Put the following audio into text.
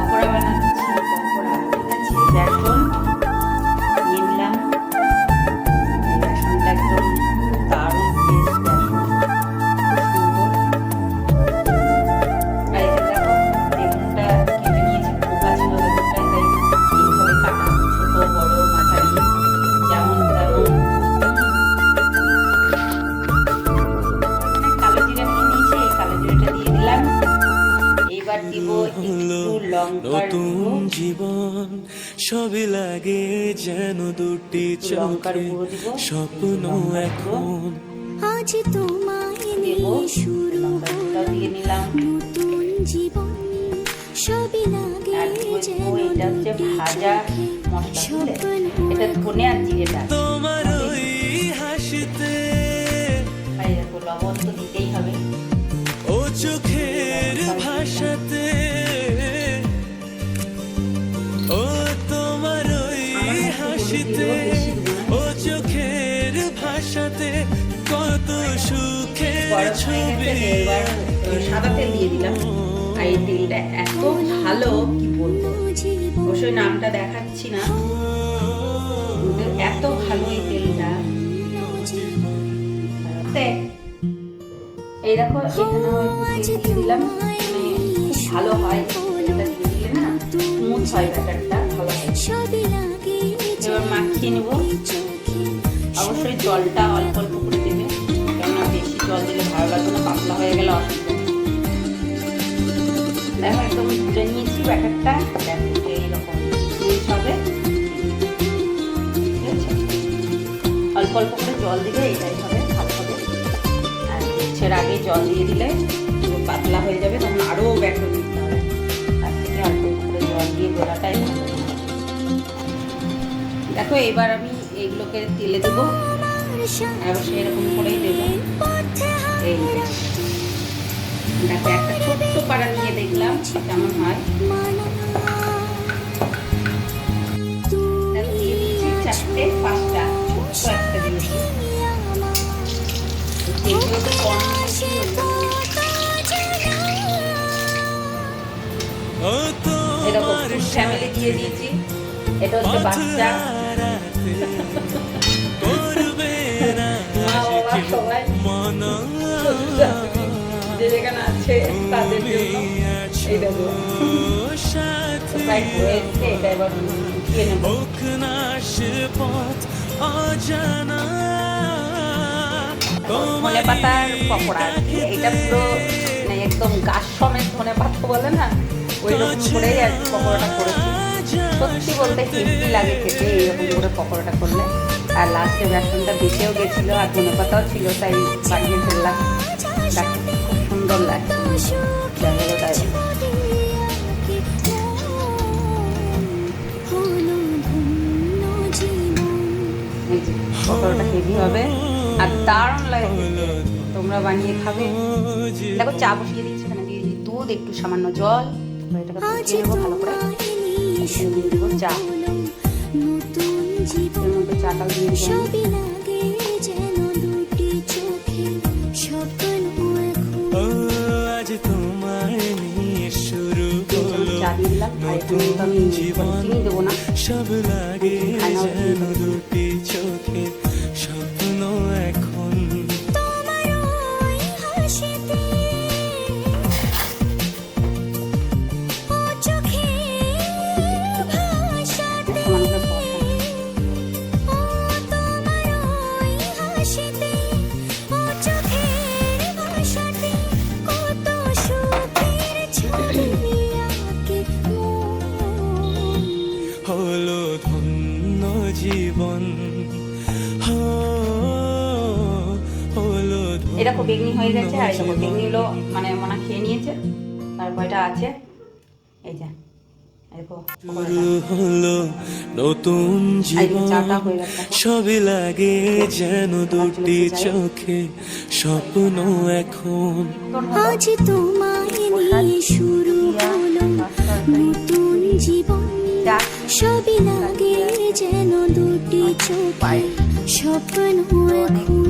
পকোড়া বানাচ্ছি নতুন জীবন সবই লাগে যেন দুটি চোখে স্বপ্ন এখন। আজ তোমায় নিয়ে শুরু নতুন জীবন। সবই লাগে যেন এটা হচ্ছে ভাজা মশলা এটা ধনে আর জিরেটা। তোমার ওই হাসিতে লবণ তো দিতেই হবে। চোখের ভাষাতে কত সুখের ছবি। সাদা তেল দিয়ে দিলাম। আর এই তেলটা এত ভালো কি বলব? অবশ্যই নামটা দেখাচ্ছি না। এত ভালো এই তেলটা। এই দেখো এখানে দিয়ে দিলাম। মানে ভালো হয়। দিলে না স্মুথ হয় ব্যাটারটা ভালো হয়। এবার মাখিয়ে নেব। অবশ্যই জলটা অল্প অল্প করে দেবে। কেননা বেশি জল দিলে ভালো লাগবে না, পাতলা হয়ে গেলে অসুবিধা দেখো, একদম তুলে নিয়েছি ব্যাটারটা দেখো, এইরকম হবে? অল্প অল্প করে জল দিলে এটাই হবে, ভালো হবে। আর হচ্ছের আগে জল দিয়ে দিলে পাতলা হয়ে যাবে, তখন আরও ব্যাটার দিতে হবে। তার থেকে অল্প করে জল দিয়ে গোলাটাই দেখো, এবার আমি এইগুলোকে তেলে দেবো। এবার সেরকম করেই দেবো। এই। দেখো, একটা ছোট্ট পাড়া নিয়ে দেখলাম কেমন হয়। একটা কম। এরকম ফ্যামিলি দিয়ে দিয়েছি। এটা হচ্ছে বাচ্চা। করবে না মন যে যেখানে আছে ধনে পাতার পকোড়া। এটা পুরো মানে একদম গাছ সমেত ধনে পাতা বলে না ওই রকম করেই আর পকোড়াটা করেছি সত্যি বলতে হেভি লাগে খেতে এইরকম করে পকোড়াটা করলে। আর লাস্টে বেসনটা বেঁচেও গেছিল আর ধনে পাতাও ছিল, তাই বানিয়ে ফেললাম। খুব সুন্দর লাগে। দেখা তাই পকোড়াটা হেভি হবে। আর দারুণ লাগে তোমরা বানিয়ে খাবে। দেখো, চা বসিয়ে দিচ্ছি এখানে দিয়ে দুধ, একটু সামান্য জল। এটাকে ভালো করে। এখানে দিয়ে দেবো চা মধ্যে চাটাও দিয়ে দেবো আমি। লাগে যেন দুটি চোখে। স্বপ্ন জীবন। হো, এরকম বেগনি হয়ে গেছে আর এরকম বেগনিগুলো মানে মনে খেয়ে নিয়েছে তারপর এটা আছে। এই যে হলো নতুন জীবন। সবই লাগে যেন দুটি চোখে স্বপ্ন এখন। আজ তোমায় নিয়ে শুরু হলো নতুন জীবন। যেন দুটি ছুটি স্বপ্ন এখন